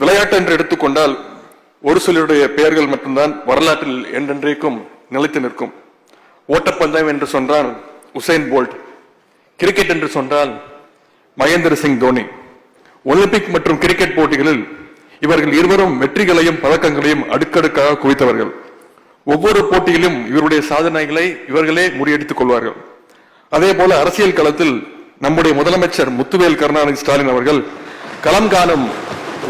விளையாட்டு என்று எடுத்துக்கொண்டால் ஒரு சிலருடைய பெயர்கள் மட்டும்தான் வரலாற்றில் என்றென்றைக்கும் நிலைத்து நிற்கும். ஓட்டப்பந்தயம் என்று சொன்னால் உசைன் போல்ட் கிரிக்கெட் என்று சொன்னால் மகேந்திர சிங் தோனி. ஒலிம்பிக் மற்றும் கிரிக்கெட் போட்டிகளில் இவர்கள் இருவரும் வெற்றிகளையும் பதக்கங்களையும் அடுக்கடுக்காக குவித்தவர்கள். ஒவ்வொரு போட்டியிலும் இவருடைய சாதனைகளை இவர்களே முறியடித்துக் கொள்வார்கள். அதே போல அரசியல் களத்தில் நம்முடைய முதலமைச்சர் முத்துவேல் கருணாநிதி ஸ்டாலின் அவர்கள் களம் காணும்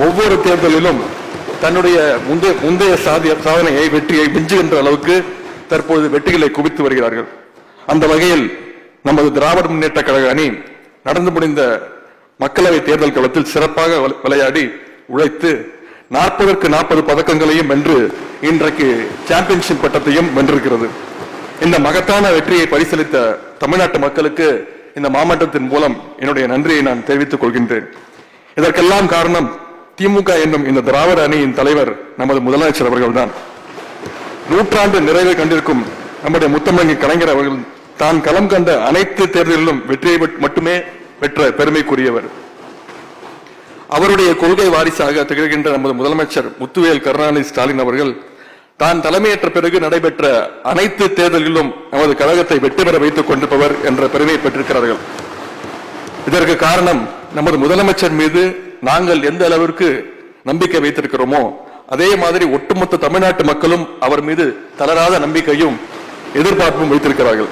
ஒவ்வொரு தேர்தலிலும் தன்னுடைய முந்தைய முந்தைய சாதிய சாதனையை வெற்றியை மிஞ்சுகின்ற அளவுக்கு தற்போது வெற்றிகளை குவித்து வருகிறார்கள். அந்த வகையில் நமது திராவிட முன்னேற்ற கழக அணி நடந்து முடிந்த மக்களவை தேர்தல் களத்தில் சிறப்பாக விளையாடி உழைத்து நாற்பதற்கு நாற்பது பதக்கங்களையும் வென்று இன்றைக்கு சாம்பியன்ஷிப் பட்டத்தையும் வென்றிருக்கிறது. இந்த மகத்தான வெற்றியை பரிசீலித்த தமிழ்நாட்டு மக்களுக்கு இந்த மாவட்டத்தின் மூலம் என்னுடைய நன்றியை நான் தெரிவித்துக் கொள்கின்றேன். இதற்கெல்லாம் காரணம் திமுக என்னும் இந்த திராவிட அணியின் தலைவர் நமது முதலமைச்சர் அவர்கள்தான். நூற்றாண்டு நிறைவை கண்டிருக்கும் நம்முடைய முத்தமிழங்கி கலைஞர் அவர்கள் தான் களம் கண்ட அனைத்து தேர்தலிலும் வெற்றியை மட்டுமே பெற்ற பெருமைக்குரியவர். அவருடைய கொள்கை வாரிசாக திகழ்கின்ற நமது முதலமைச்சர் முத்துவேல் கருணாநிதி ஸ்டாலின் அவர்கள் தான் தலைமையேற்ற பிறகு நடைபெற்ற அனைத்து தேர்தலிலும் நமது கழகத்தை வெற்றி பெற வைத்துக் கொண்டிருப்பவர் என்ற பெருமையை பெற்றிருக்கிறார்கள். இதற்கு காரணம் நமது முதலமைச்சர் மீது நாங்கள் எந்த அளவிற்கு நம்பிக்கை வைத்திருக்கிறோமோ அதே மாதிரி ஒட்டுமொத்த தமிழ்நாட்டு மக்களும் அவர் மீது தளராத நம்பிக்கையும் எதிர்பார்ப்பும் வைத்திருக்கிறார்கள்.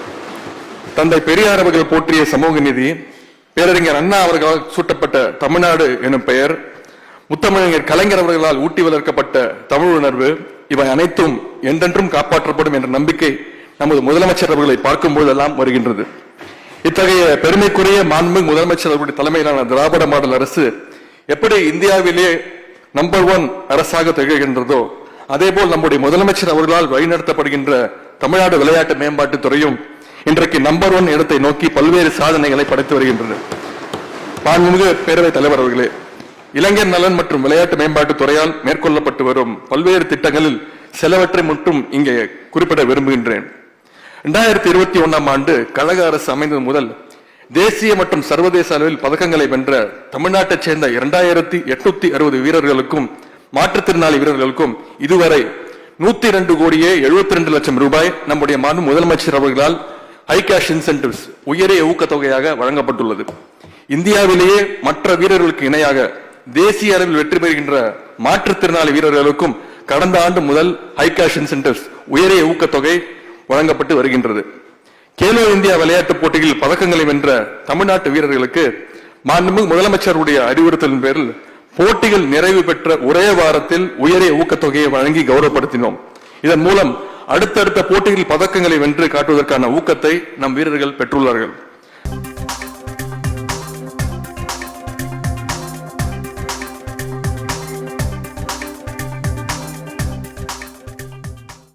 தந்தை பெரியார் அவர்கள் போற்றிய சமூக நீதி பேரறிஞர் அண்ணா அவர்களால் சூட்டப்பட்ட தமிழ்நாடு எனும் பெயர் முத்தமிழர் கலைஞர் அவர்களால் ஊட்டி வளர்க்கப்பட்ட தமிழ் உணர்வு இவை அனைத்தும் என்றென்றும் காப்பாற்றப்படும் என்ற நம்பிக்கை நமது முதலமைச்சர் அவர்களை பார்க்கும் போதெல்லாம் வருகின்றது. இத்தகைய பெருமைக்குரிய மாண்பு முதலமைச்சர் அவர்களுடைய தலைமையிலான திராவிட மாடல் அரசு எப்படி இந்தியாவிலே நம்பர் ஒன் அரசாக திகழ்கின்றதோ அதே போல் நம்முடைய முதலமைச்சர் அவர்களால் வழிநடத்தப்படுகின்ற தமிழ்நாடு விளையாட்டு மேம்பாட்டுத் துறையும் இன்றைக்கு நம்பர் ஒன் இடத்தை நோக்கி பல்வேறு சாதனைகளை படைத்து வருகின்றது. மாண்புமிகு பேரவைத் தலைவர் அவர்களே இளைஞர் நலன் மற்றும் விளையாட்டு மேம்பாட்டுத் துறையால் மேற்கொள்ளப்பட்டு வரும் பல்வேறு திட்டங்களில் சிலவற்றை மட்டும் இங்கே குறிப்பிட விரும்புகின்றேன். இரண்டாயிரத்தி இருபத்தி ஒன்னாம் ஆண்டு கழக அரசு அமைந்தது முதல் தேசிய மற்றும் சர்வதேச அளவில் பதக்கங்களை வென்ற தமிழ்நாட்டைச் சேர்ந்த இரண்டாயிரத்தி எட்நூத்தி அறுபது வீரர்களுக்கும் மாற்றுத்திறனாளி வீரர்களுக்கும் இதுவரை நூத்தி ரெண்டு கோடியே எழுபத்தி ரெண்டு லட்சம் ரூபாய் நம்முடைய மாநில முதலமைச்சர் அவர்களால் ஹை கேஷ் இன்சென்டிவ்ஸ் உயரிய ஊக்கத்தொகையாக வழங்கப்பட்டுள்ளது. இந்தியாவிலேயே மற்ற வீரர்களுக்கு இணையாக தேசிய அளவில் வெற்றி பெறுகின்ற மாற்றுத்திறனாளி வீரர்களுக்கும் கடந்த ஆண்டு முதல் ஹை கேஷ் இன்சென்டிவ்ஸ் உயரிய ஊக்கத்தொகை வழங்கப்பட்டு வருகின்றது. கேலோ இந்தியா விளையாட்டுப் போட்டியில் பதக்கங்களை வென்ற தமிழ்நாட்டு வீரர்களுக்கு மாண்புமிகு முதலமைச்சருடைய அறிவுறுத்தலின் பேரில் போட்டிகள் நிறைவு பெற்ற ஒரே வாரத்தில் உயரிய ஊக்கத்தொகையை வழங்கி கௌரவப்படுத்தினோம். இதன் மூலம் அடுத்தடுத்த போட்டிகளில் பதக்கங்களை வென்று காட்டுவதற்கான ஊக்கத்தை நம் வீரர்கள் பெற்றுள்ளார்கள்.